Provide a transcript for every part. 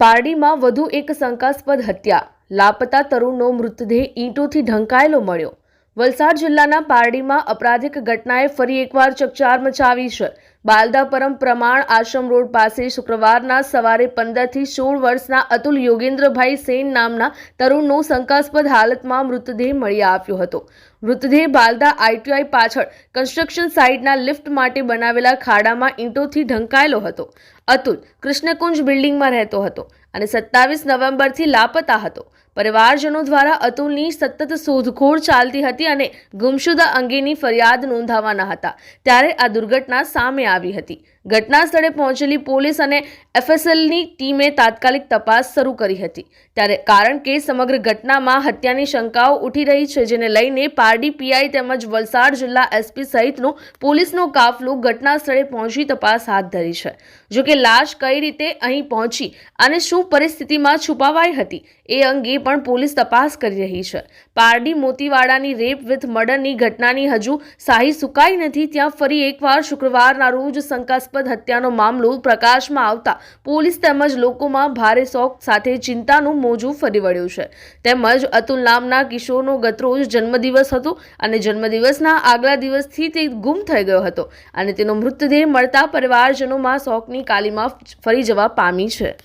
પારડીમાં વધુ એક શંકાસ્પદ હત્યા. લાપતા તરુણનો મૃતદેહ ઈંટોથી ઢંકાયેલો મળ્યો. વલસાડ જિલ્લાના પારડીમાં અપરાધિક ઘટનાએ ફરી એકવાર ચકચાર મચાવી છે. બાલદાપરમ પ્રમાણ આશ્રમ રોડ પાસે શુક્રવારના સવારે પંદરથી સોળ વર્ષના અતુલ યોગેન્દ્રભાઈ સેન નામના તરુણનો શંકાસ્પદ હાલતમાં મૃતદેહ મળી આવ્યો હતો. મૃતદેહ બાલદા આઈટીઆઈ પાછળ કન્સ્ટ્રક્શન સાઇટના લિફ્ટ માટે બનાવેલા ખાડામાં ઈંટોથી ઢંકાયેલો હતો. અતુલ કૃષ્ણકુંજ બિલ્ડિંગમાં રહેતો હતો અને સત્તાવીસ નવેમ્બરથી લાપતા હતો. પરિવારજનો દ્વારા અતુલની સતત શોધખોળ ચાલતી હતી અને ગુમશુદા અંગેની ફરિયાદ નોંધાવાના હતા. ત્યારે આ દુર્ઘટના સામે આવી હતી. ઘટના સ્થળે પહોંચેલી પોલીસ અને એફએસએલની ટીમે તાત્કાલિક તપાસ શરૂ કરી હતી. ત્યારે કારણ કે સમગ્ર ઘટનામાં હત્યાની શંકાઓ ઉઠી રહી છે, જેને લઈને પારડી પીઆઈ તેમજ વલસાડ જિલ્લા એસપી સહિતનો પોલીસનો કાફલો ઘટના સ્થળે પહોંચી તપાસ હાથ ધરી છે. જોકે લાશ કઈ રીતે અહીં પહોંચી અને શું પરિસ્થિતિમાં છુપાવાઈ હતી, એ અંગે પણ પોલીસ તપાસ કરી રહી છે. પારડી મોતીવાડાની રેપ વિથ મર્ડરની ઘટનાની હજુ શાહી સુકાઈ નથી, ત્યાં ફરી એકવાર શુક્રવારના રોજ શંકાસ્પદ હત્યાનો મામલો પ્રકાશમાં આવતા પોલીસ તેમજ લોકોમાં ભારે શોક સાથે ચિંતાનું મોજું ફરી વળ્યું છે. તેમજ અતુલ નામના કિશોરનો ગતરોજ જન્મદિવસ હતો અને જન્મદિવસના આગલા દિવસથી તે ગુમ થઈ ગયો હતો અને તેનો મૃતદેહ મળતા પરિવારજનોમાં શોકની કાલીમાં ફરી જવા પામી છે.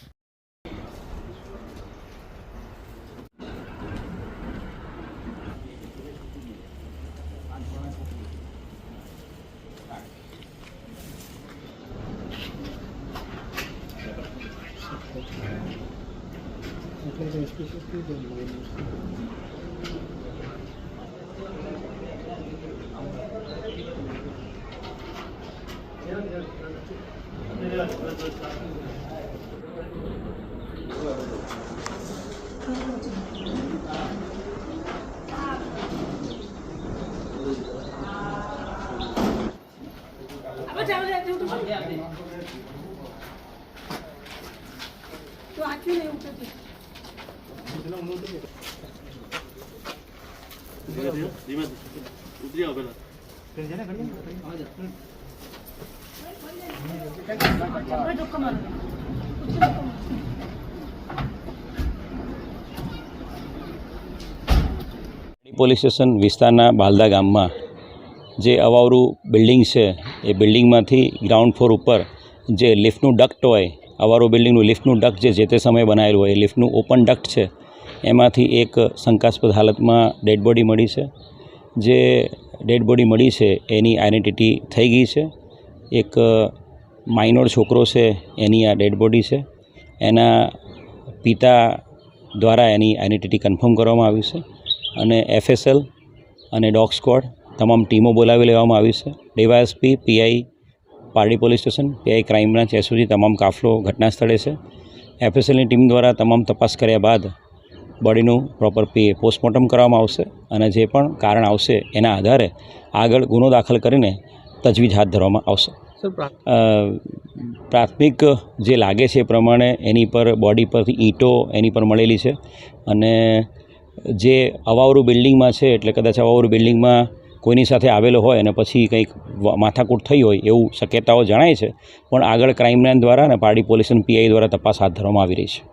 아빠 잘해 좀 좀. 또 아침에 오거든. પોલીસ સ્ટેશન વિસ્તારના બાલદા ગામમાં જે અવાવરું બિલ્ડિંગ છે, એ બિલ્ડિંગમાંથી ગ્રાઉન્ડ ફ્લોર ઉપર જે લિફ્ટનું ડક્ટ હોય અવારું બિલ્ડિંગનું લિફ્ટનું ડક્ટ જે જે તે સમયે બનાવેલું હોય, એ લિફ્ટનું ઓપન ડક્ટ છે. એમાંથી એક શંકાસ્પદ હાલતમાં ડેડ બોડી મળી છે. જે ડેડ બોડી મળી છે, એની આઈડેન્ટિટી થઈ ગઈ છે. એક માઇનોર છોકરો છે, એની આ ડેડ બોડી છે. એના પિતા દ્વારા એની આઈડેન્ટિટી કન્ફર્મ કરવામાં આવી છે અને એફએસએલ અને ડોગ સ્ક્વોડ તમામ ટીમો બોલાવી લેવામાં આવી છે. DYSP, PI, Pardi police station, PI crime branch SOG તમામ કાફલો ઘટના સ્થળે છે. એફએસએલની ટીમ દ્વારા તમામ તપાસ કર્યા બાદ બોડીનું પ્રોપર પી પોસ્ટમોર્ટમ કરવામાં આવશે અને જે પણ કારણ આવશે એના આધારે આગળ ગુનો દાખલ કરીને તજવીજ હાથ ધરવામાં આવશે. પ્રાથમિક જે લાગે છે એ પ્રમાણે એની પર બોડી પરથી ઈંટો એની પર મળેલી છે અને જે અવાવરું બિલ્ડિંગમાં છે એટલે કદાચ અવાવરું બિલ્ડિંગમાં કોઈની સાથે આવેલો હોય અને પછી કંઈક માથાકૂટ થઈ હોય એવું શક્યતાઓ જણાય છે પણ આગળ ક્રાઇમ બ્રાન્ચ દ્વારા અને પારડી પોલીસ અને પીઆઈ દ્વારા તપાસ હાથ ધરવામાં આવી રહી છે.